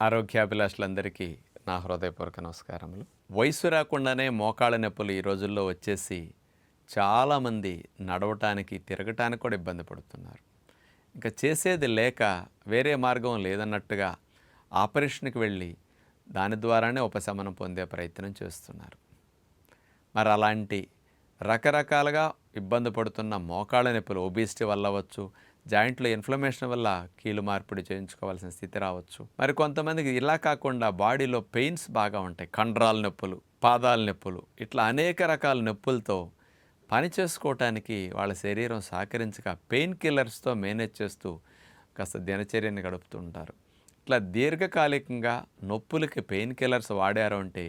ఆరోగ్యాభిలాషులందరికీ నా హృదయపూర్వక నమస్కారములు. వయసు రాకుండానే మోకాళ్ళ నొప్పులు ఈ రోజుల్లో వచ్చేసి చాలామంది నడవటానికి తిరగటానికి కూడా ఇబ్బంది పడుతున్నారు. ఇంకా చేసేది లేక వేరే మార్గం లేదన్నట్టుగా ఆపరేషన్కి వెళ్ళి దాని ద్వారానే ఉపశమనం పొందే ప్రయత్నం చేస్తున్నారు. మరి అలాంటి రకరకాలుగా ఇబ్బంది పడుతున్న మోకాళ్ళ నొప్పులు ఒబిసిటీ వల్ల అవ్వచ్చు జాయింట్లో ఇన్ఫ్లమేషన్ వల్ల కీలు మార్పిడి చేయించుకోవాల్సిన స్థితి రావచ్చు. మరి కొంతమందికి ఇలా కాకుండా బాడీలో పెయిన్స్ బాగా ఉంటాయి. కండరాల నొప్పులు పాదాల నొప్పులు ఇట్లా అనేక రకాల నొప్పులతో పని చేసుకోవటానికి వాళ్ళ శరీరం సహకరించక పెయిన్ కిల్లర్స్తో మేనేజ్ చేస్తూ కాస్త దినచర్యని గడుపుతూ ఉంటారు ఇట్లా దీర్ఘకాలికంగా నొప్పులకి పెయిన్ కిల్లర్స్ వాడారు అంటే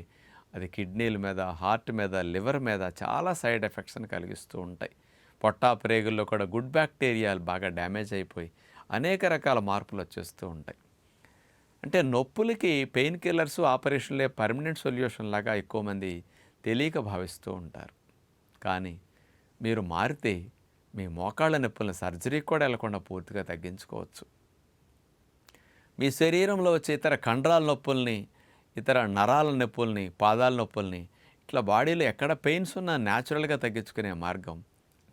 అది కిడ్నీల మీద హార్ట్ మీద లివర్ మీద చాలా సైడ్ ఎఫెక్ట్స్ని కలిగిస్తూ ఉంటాయి. పొట్టా ప్రేగుల్లో కూడా గుడ్ బ్యాక్టీరియాలు బాగా డ్యామేజ్ అయిపోయి అనేక రకాల మార్పులు వచ్చేస్తూ ఉంటాయి. అంటే నొప్పులకి పెయిన్ కిల్లర్స్ ఆపరేషన్లే పర్మనెంట్ సొల్యూషన్ లాగా ఎక్కువ మంది తెలియక భావిస్తూ ఉంటారు. కానీ మీరు మారితే మీ మోకాళ్ళ నొప్పులను సర్జరీకి కూడా వెళ్ళకుండా పూర్తిగా తగ్గించుకోవచ్చు. మీ శరీరంలో వచ్చే ఇతర కండరాల నొప్పుల్ని ఇతర నరాల నొప్పుల్ని పాదాల నొప్పుల్ని ఇట్లా బాడీలో ఎక్కడ పెయిన్స్ ఉన్నా న్యాచురల్గా తగ్గించుకునే మార్గం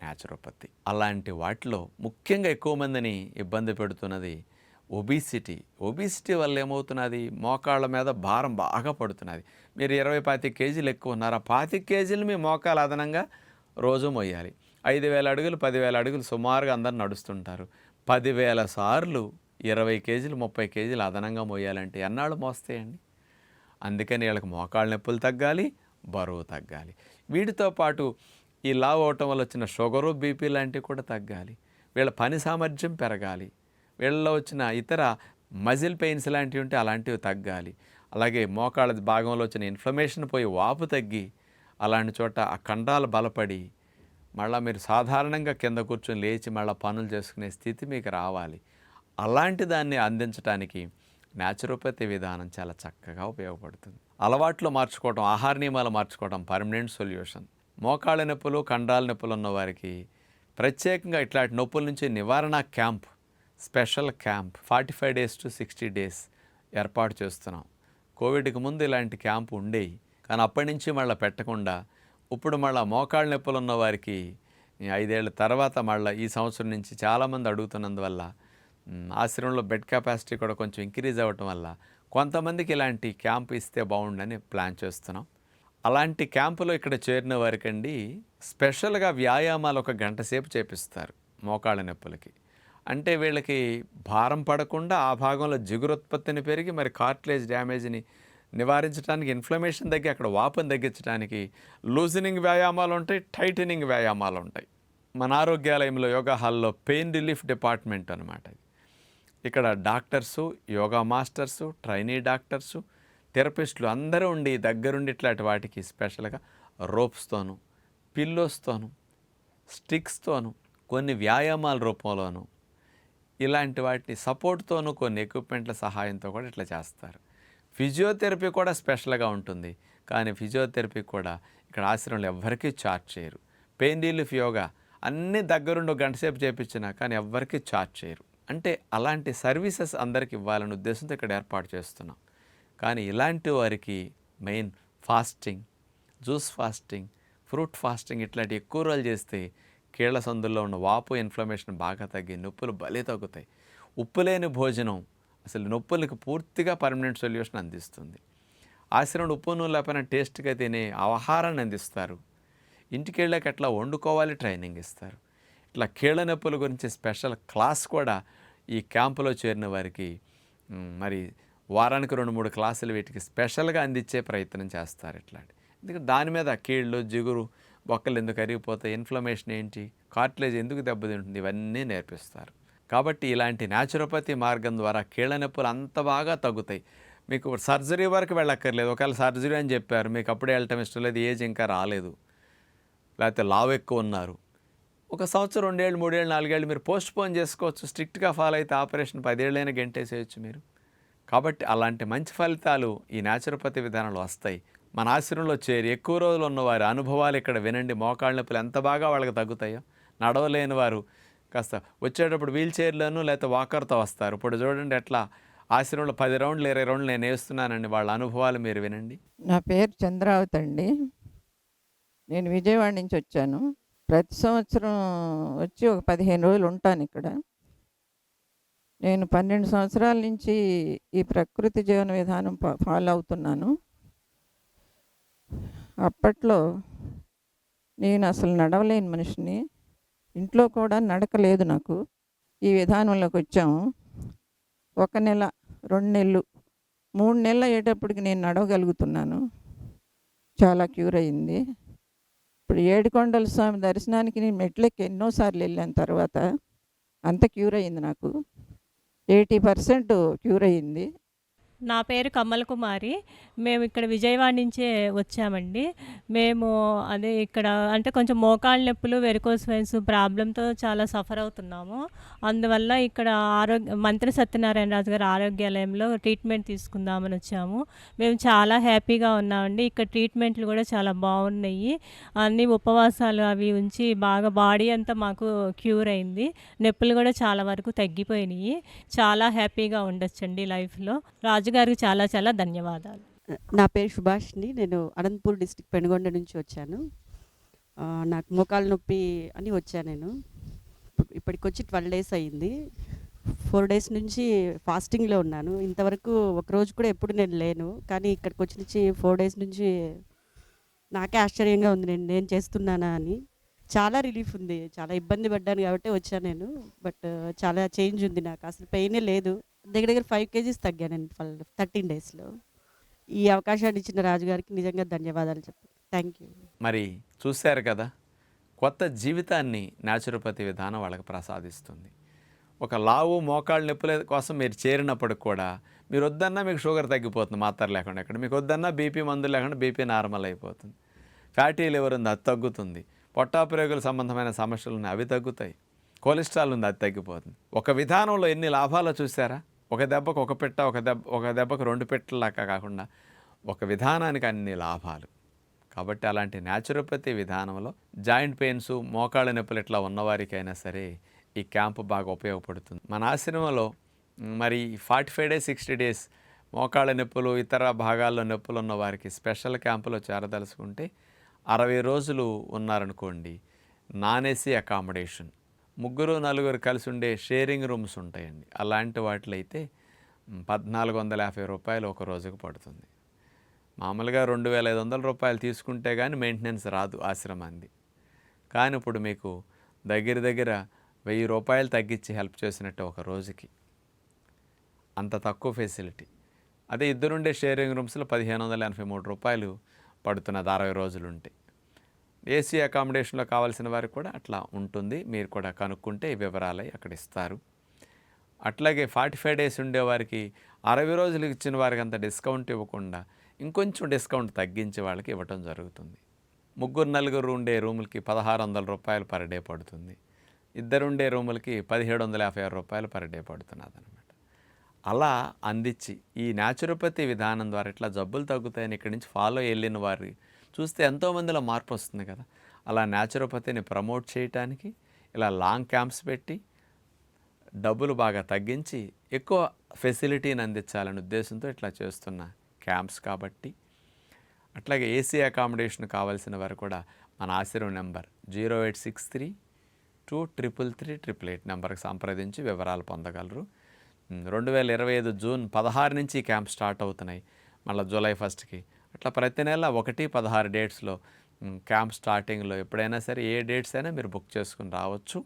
న్యాచురోపతి అలాంటి వాటిలో ముఖ్యంగా ఎక్కువ మందిని ఇబ్బంది పెడుతున్నది ఒబిసిటీ ఒబిసిటీ వల్ల ఏమవుతున్నది? మోకాళ్ళ మీద భారం బాగా పడుతున్నది. మీరు ఇరవై పాతి కేజీలు ఎక్కువ ఉన్నారా? పాతి కేజీలు మీ మోకాలు అదనంగా రోజు మోయాలి ఐదు వేల అడుగులు పదివేల అడుగులు సుమారుగా అందరు నడుస్తుంటారు. పదివేల సార్లు ఇరవై కేజీలు ముప్పై కేజీలు అదనంగా మోయాలంటే ఎన్నాళ్ళు మోస్తాయండి? అందుకని వీళ్ళకి మోకాళ్ళ నొప్పులు తగ్గాలి బరువు తగ్గాలి. వీటితో పాటు ఈ లావు అవటం వల్ల వచ్చిన షుగరు బీపీ లాంటివి కూడా తగ్గాలి. వీళ్ళ పని సామర్థ్యం పెరగాలి. వీళ్ళలో వచ్చిన ఇతర మజిల్ పెయిన్స్ లాంటివి ఉంటే అలాంటివి తగ్గాలి. అలాగే మోకాళ్ళ భాగంలో వచ్చిన ఇన్ఫ్లమేషన్ పోయి వాపు తగ్గి అలాంటి చోట ఆ కండాలు బలపడి మళ్ళీ మీరు సాధారణంగా కింద కూర్చొని లేచి మళ్ళీ పనులు చేసుకునే స్థితి మీకు రావాలి. అలాంటి దాన్ని అందించడానికి న్యాచురోపతి విధానం చాలా చక్కగా ఉపయోగపడుతుంది. అలవాట్లు మార్చుకోవడం ఆహార నియమాలు మార్చుకోవడం పర్మనెంట్ సొల్యూషన్. మోకాళ్ళ నొప్పులు కండరాల నొప్పులు ఉన్నవారికి ప్రత్యేకంగా ఇట్లాంటి నొప్పుల నుంచి నివారణ camp special camp forty five days to sixty days ఏర్పాటు చేస్తున్నాం. కోవిడ్కి ముందు ఇలాంటి క్యాంపు ఉండేవి కానీ అప్పటి నుంచి మళ్ళీ పెట్టకుండా ఇప్పుడు మళ్ళీ మోకాళ్ళ నొప్పులు ఉన్న వారికి ఐదేళ్ళ తర్వాత మళ్ళీ ఈ సంవత్సరం నుంచి చాలామంది అడుగుతున్నందువల్ల ఆశ్రమంలో బెడ్ కెపాసిటీ కూడా కొంచెం ఇంక్రీజ్ అవ్వటం వల్ల కొంతమందికి ఇలాంటి క్యాంప్ ఇస్తే బాగుండని ప్లాన్ చేస్తున్నాం. అలాంటి క్యాంపులో ఇక్కడ చేరిన వారికండి స్పెషల్గా వ్యాయామాలు ఒక గంట సేపు చేపిస్తారు మోకాళ్ళ నొప్పులకి. అంటే వీళ్ళకి భారం పడకుండా ఆ భాగంలో జిగురుత్పత్తిని పెరిగి మరి కార్ట్లేజ్ డ్యామేజ్ని నివారించడానికి ఇన్ఫ్లమేషన్ తగ్గి అక్కడ వాపుని తగ్గించడానికి లూజనింగ్ వ్యాయామాలు ఉంటాయి టైటనింగ్ వ్యాయామాలు ఉంటాయి. మన ఆరోగ్యాలయంలో యోగా హాల్లో పెయిన్ రిలీఫ్ డిపార్ట్మెంట్ అనమాట ఇక్కడ doctors yoga masters trainee doctors థెరపిస్టులు అందరూ ఉండి దగ్గరుండి ఇట్లాంటి వాటికి స్పెషల్గా రోప్స్తోను పిల్లోస్తోను స్టిక్స్తోను కొన్ని వ్యాయామాల రూపంలోను ఇలాంటి వాటిని సపోర్ట్తోనూ కొన్ని ఎక్విప్మెంట్ల సహాయంతో కూడా ఇట్లా చేస్తారు. ఫిజియోథెరపీ కూడా స్పెషల్గా ఉంటుంది. కానీ ఫిజియోథెరపీ కూడా ఇక్కడ ఆశ్రమంలో ఎవ్వరికీ చార్జ్ చేయరు. పెయిన్ రిలీఫ్ యోగా అన్నీ దగ్గరుండి ఒక గంట సేపు చేయించినా కానీ ఎవ్వరికీ చార్జ్ చేయరు. అంటే అలాంటి సర్వీసెస్ అందరికి ఇవ్వాలనే ఉద్దేశంతో ఇక్కడ ఏర్పాటు చేస్తున్నాం. కానీ ఇలాంటి వారికి main fasting juice fasting fruit fasting ఇట్లాంటి ఎక్కువ రోజులు చేస్తే కీళ్ళ సందుల్లో ఉన్న వాపు ఇన్ఫ్లమేషన్ బాగా తగ్గి నొప్పులు భలే తగ్గుతాయి. ఉప్పు లేని భోజనం అసలు నొప్పులకు పూర్తిగా పర్మనెంట్ సొల్యూషన్ అందిస్తుంది. ఆశ్రమం ఉప్పు నూనె లేకపోయినా టేస్ట్గా తినే ఆహారాన్ని అందిస్తారు. ఇంటికి వెళ్ళాక ఎట్లా వండుకోవాలి ట్రైనింగ్ ఇస్తారు. ఇట్లా కీళ్ళ నొప్పుల గురించి స్పెషల్ క్లాస్ కూడా ఈ క్యాంపులో చేరిన వారికి మరి వారానికి రెండు మూడు క్లాసులు వీటికి స్పెషల్గా అందించే ప్రయత్నం చేస్తారు ఇట్లాంటి. ఎందుకంటే దాని మీద కీళ్ళు జిగురు బొక్కలు ఎందుకు అరిగిపోతాయి ఇన్ఫ్లమేషన్ ఏంటి కార్టిలేజ్ ఎందుకు దెబ్బతింటుంది ఇవన్నీ నేర్పిస్తారు. కాబట్టి ఇలాంటి న్యాచురోపతి మార్గం ద్వారా కీళ్ళ నొప్పులు అంత బాగా తగ్గుతాయి. మీకు సర్జరీ వరకు వెళ్ళక్కర్లేదు. ఒకవేళ సర్జరీ అని చెప్పారు మీకు అప్పుడే వెళ్ళటం ఇష్టం లేదు ఏజ్ ఇంకా రాలేదు లేకపోతే లావు ఎక్కువ ఉన్నారు. ఒక సంవత్సరం రెండేళ్ళు మూడేళ్ళు నాలుగేళ్ళు మీరు పోస్ట్ పోన్ చేసుకోవచ్చు స్ట్రిక్ట్గా ఫాలో అయితే ఆపరేషన్ పదేళ్ళైనా గంటేసేయచ్చు మీరు. కాబట్టి అలాంటి మంచి ఫలితాలు ఈ న్యాచురోపతి విధానంలో వస్తాయి. మన ఆశ్రమంలో చేరి ఎక్కువ రోజులు ఉన్న వారి అనుభవాలు ఇక్కడ వినండి. మోకాళ్ళ నొప్పులు ఎంత బాగా వాళ్ళకి తగ్గుతాయో. నడవలేని వారు కాస్త వచ్చేటప్పుడు వీల్ చైర్లోనూ లేకపోతే వాకర్తో వస్తారు. ఇప్పుడు చూడండి ఎట్లా ఆశ్రమంలో పది రౌండ్లు ఇరవై రౌండ్లు నేను వేస్తున్నానండి వాళ్ళ అనుభవాలు మీరు వినండి. నా పేరు చంద్రావతి అండి. నేను విజయవాడ నుంచి వచ్చాను. ప్రతి సంవత్సరం వచ్చి ఒక పదిహేను రోజులు ఉంటాను ఇక్కడ. నేను పన్నెండు సంవత్సరాల నుంచి ఈ ప్రకృతి జీవన విధానం ఫాలో అవుతున్నాను. అప్పట్లో నేను అసలు నడవలేని మనిషిని. ఇంట్లో కూడా నడకలేదు నాకు. ఈ విధానంలోకి వచ్చాము. ఒక నెల రెండు నెలలు మూడు నెలలు అయ్యేటప్పటికి నేను నడవగలుగుతున్నాను. చాలా క్యూర్ అయింది ఇప్పుడు ఏడుకొండల స్వామి దర్శనానికి నేను మెట్లెక్కి ఎన్నోసార్లు వెళ్ళాను తర్వాత. అంత క్యూర్ అయింది నాకు. ఎయిటీ పర్సెంట్ క్యూర్ అయ్యింది. నా పేరు కమల్ కుమారి. మేము ఇక్కడ విజయవాడ నుంచే వచ్చామండి. మేము అదే ఇక్కడ అంటే కొంచెం మోకాళ్ళ నొప్పులు వెరికోస్ వెయిన్స్ ప్రాబ్లంతో చాలా సఫర్ అవుతున్నాము. అందువల్ల ఇక్కడ ఆరోగ్య మంత్రి సత్యనారాయణ రాజు గారి ఆరోగ్యాలయంలో ట్రీట్మెంట్ తీసుకుందామని వచ్చాము. మేము చాలా హ్యాపీగా ఉన్నామండి. ఇక్కడ ట్రీట్మెంట్లు కూడా చాలా బాగున్నాయి. అన్ని ఉపవాసాలు అవి ఉంచి బాగా బాడీ అంతా మాకు క్యూర్ అయింది. నొప్పులు కూడా చాలా వరకు తగ్గిపోయినాయి. చాలా హ్యాపీగా ఉండొచ్చండి లైఫ్లో. రాజు రాజుగారికి చాలా చాలా ధన్యవాదాలు. నా పేరు సుభాష్ని. నేను అనంతపూర్ డిస్టిక్ పెనుగొండ నుంచి వచ్చాను. నాకు మోకాలు నొప్పి అని వచ్చాను నేను. ఇప్పటికి వచ్చి ట్వెల్వ్ డేస్ అయ్యింది ఫోర్ డేస్ నుంచి ఫాస్టింగ్లో ఉన్నాను. ఇంతవరకు ఒక రోజు కూడా ఎప్పుడు నేను లేను. కానీ ఇక్కడికి వచ్చి నుంచి ఫోర్ డేస్ నుంచి నాకే ఆశ్చర్యంగా ఉంది. నేను నేను చేస్తున్నానా అని. చాలా రిలీఫ్ ఉంది. చాలా ఇబ్బంది పడ్డాను కాబట్టి వచ్చాను నేను. బట్ చాలా చేంజ్ ఉంది నాకు. అసలు పెయినే లేదు. దగ్గర దగ్గర ఫైవ్ కేజీస్ తగ్గాను నేను థర్టీన్ డేస్లో ఈ అవకాశాన్ని ఇచ్చిన రాజుగారికి నిజంగా ధన్యవాదాలు చెప్పాను థ్యాంక్ యూ మరి చూశారు కదా కొత్త జీవితాన్ని న్యాచురోపతి విధానం వాళ్ళకి ప్రసాదిస్తుంది. ఒక లావు మోకాళ్ళ నొప్పుల కోసం మీరు చేరినప్పటికి కూడా మీరు వద్దన్నా మీకు షుగర్ తగ్గిపోతుంది మాత్ర లేకుండా. ఇక్కడ మీకు వద్దన్నా బీపీ మందులు లేకుండా బీపీ నార్మల్ అయిపోతుంది. ఫ్యాటీ లివర్ ఉంది అది తగ్గుతుంది. పొట్టాపిరేగుల సంబంధమైన సమస్యలు ఉన్నాయి. అవి తగ్గుతాయి. కొలెస్ట్రాల్ ఉంది అది తగ్గిపోతుంది. ఒక విధానంలో ఎన్ని లాభాలు చూసారా ఒక దెబ్బకు ఒక పిట్ట ఒక దెబ్బ ఒక దెబ్బకు రెండు పిట్టలాగా కాకుండా ఒక విధానానికి అన్ని లాభాలు. కాబట్టి అలాంటి న్యాచురోపతి విధానంలో జాయింట్ పెయిన్స్ మోకాళ్ళ నొప్పులు ఇట్లా ఉన్నవారికైనా సరే ఈ క్యాంపు బాగా ఉపయోగపడుతుంది. మన ఆశ్రమంలో మరి forty five days sixty days మోకాళ్ళ నొప్పులు ఇతర భాగాల్లో నొప్పులు ఉన్న వారికి స్పెషల్ క్యాంపులో చేరదలుచుకుంటే అరవై రోజులు ఉన్నారనుకోండి నాన్ ఏసీ అకామిడేషన్ ముగ్గురు నలుగురు కలిసి ఉండే షేరింగ్ రూమ్స్ ఉంటాయండి. అలాంటి వాటిలో అయితే పద్నాలుగు వందల యాభై రూపాయలు ఒక రోజుకు పడుతుంది. మామూలుగా రెండు వేల ఐదు వందల రూపాయలు తీసుకుంటే కానీ మెయింటెనెన్స్ రాదు ఆశ్రమాన్ని కానీ ఇప్పుడు మీకు దగ్గర దగ్గర వెయ్యి రూపాయలు తగ్గించి హెల్ప్ చేసినట్టు ఒక రోజుకి. అంత తక్కువ ఫెసిలిటీ అదే ఇద్దరుండే షేరింగ్ రూమ్స్లో పదిహేను వందల ఎనభై మూడు రూపాయలు పడుతున్నది అరవై రోజులు ఉంటే ఏసీ అకామిడేషన్లో కావాల్సిన వారికి కూడా అట్లా ఉంటుంది. మీరు కూడా కనుక్కుంటే ఈ వివరాలు అక్కడ ఇస్తారు. అట్లాగే ఫార్టీ ఫైవ్ డేస్ ఉండేవారికి అరవై రోజులు ఇచ్చిన వారికి అంత డిస్కౌంట్ ఇవ్వకుండా ఇంకొంచెం డిస్కౌంట్ తగ్గించి వాళ్ళకి ఇవ్వటం జరుగుతుంది. ముగ్గురు నలుగురు ఉండే రూములకి పదహారు వందల రూపాయలు పర్ డే పడుతుంది. ఇద్దరు ఉండే రూములకి పదిహేడు వందల యాభై ఆరు రూపాయలు పర్ డే పడుతున్నది అలా అందించి ఈ న్యాచురోపతి విధానం ద్వారా ఇట్లా జబ్బులు తగ్గుతాయని ఇక్కడి నుంచి ఫాలో వెళ్ళిన వారి చూస్తే ఎంతోమందిలో మార్పు వస్తుంది కదా. అలా న్యాచురోపతిని ప్రమోట్ చేయటానికి ఇలా లాంగ్ క్యాంప్స్ పెట్టి డబ్బులు బాగా తగ్గించి ఎక్కువ ఫెసిలిటీని అందించాలనే ఉద్దేశంతో ఇట్లా చేస్తున్న క్యాంప్స్ కాబట్టి. అట్లాగే ఏసీ అకామిడేషన్ కావాల్సిన వారు కూడా మన ఆశ్రమం number zero eight six three two triple three triple eight నెంబర్కి సంప్రదించి వివరాలు పొందగలరు. రెండు వేల ఇరవై ఐదు జూన్ పదహారు నుంచి క్యాంప్ స్టార్ట్ అవుతున్నాయి. మళ్ళీ జూలై ఫస్ట్కి. అట్లా ప్రతి నెల ఒకటి పదహారు డేట్స్లో క్యాంప్ స్టార్టింగ్లో ఎప్పుడైనా సరే ఏ డేట్స్ అయినా మీరు బుక్ చేసుకుని రావచ్చు.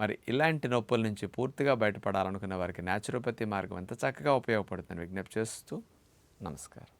మరి ఇలాంటి నొప్పుల నుంచి పూర్తిగా బయటపడాలనుకునే వారికి న్యాచురోపతి మార్గం ఎంత చక్కగా ఉపయోగపడుతుందని విజ్ఞప్తి చేస్తూ నమస్కారం.